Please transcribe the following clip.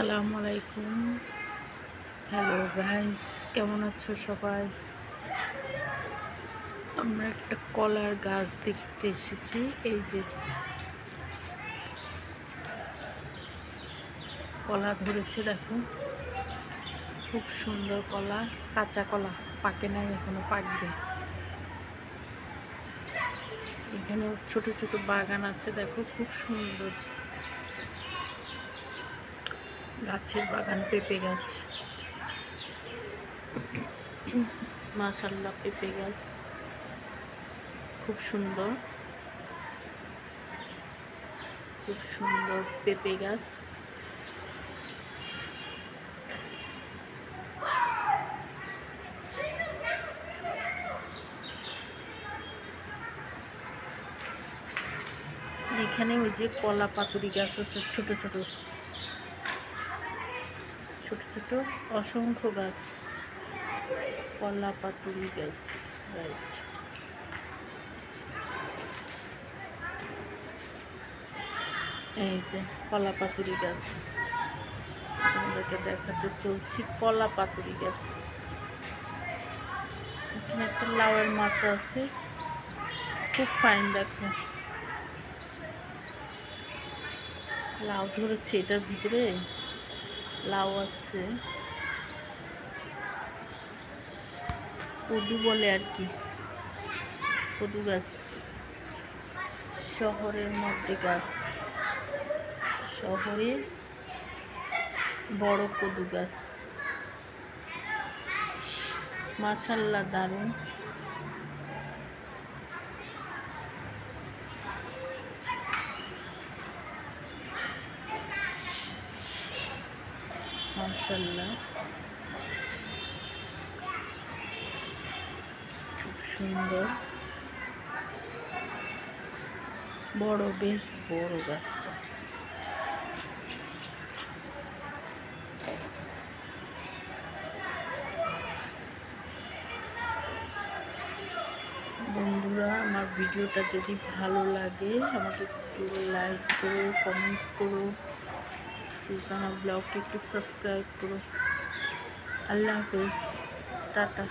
আসসালামু আলাইকুম। Hello guys কেমন আছো সবাই? আমরা একটা কলার গাছ দেখতে এসেছি, এই যে কলা ধরেছে দেখো। খুব সুন্দর কলা, কাঁচা কলা, পাকে নাই এখনও, পাকবে। এখানে ছোট ছোট বাগান আছে, দেখো, খুব সুন্দর। গাছের বাগান পেঁপে গাছ। মাশাল্লাহ পেঁপে গাছ। খুব সুন্দর। খুব সুন্দর পেঁপে গাছ। এখানে ওই যে কলা পাতুরি গাছ আছে, ছোট ছোট। ছোট ছোট অসংখ্য গাছ। কলা পাতুরি গাছ রাইট এই যে কলা পাতুরি গাছ। তোমাদেরকে দেখাতে চলছি কলা পাতুরি গাছ। এখানে একটা লাউয়ের মাছ আছে। খুব ফাইন দেখো। লাউ ধরেছে এটার ভিতরে? লাউ আছে। কদু বলে আর কি। কদু গাছ। শহরের মধ্যে গাছ। শহরে বড় কদু গাছ। মাসাল্লা দারুণ। মাশাল্লাহ খুব সুন্দর। বড়, বেশ বড় গাছটা। বন্ধুরা, আমার ভিডিওটা যদি ভালো লাগে, আমাকে একটু লাইক করো কমেন্টস করো। সুলতানা ব্লগকে একটু সাবস্ক্রাইব করো। আল্লাহ হাফিজ টাটা।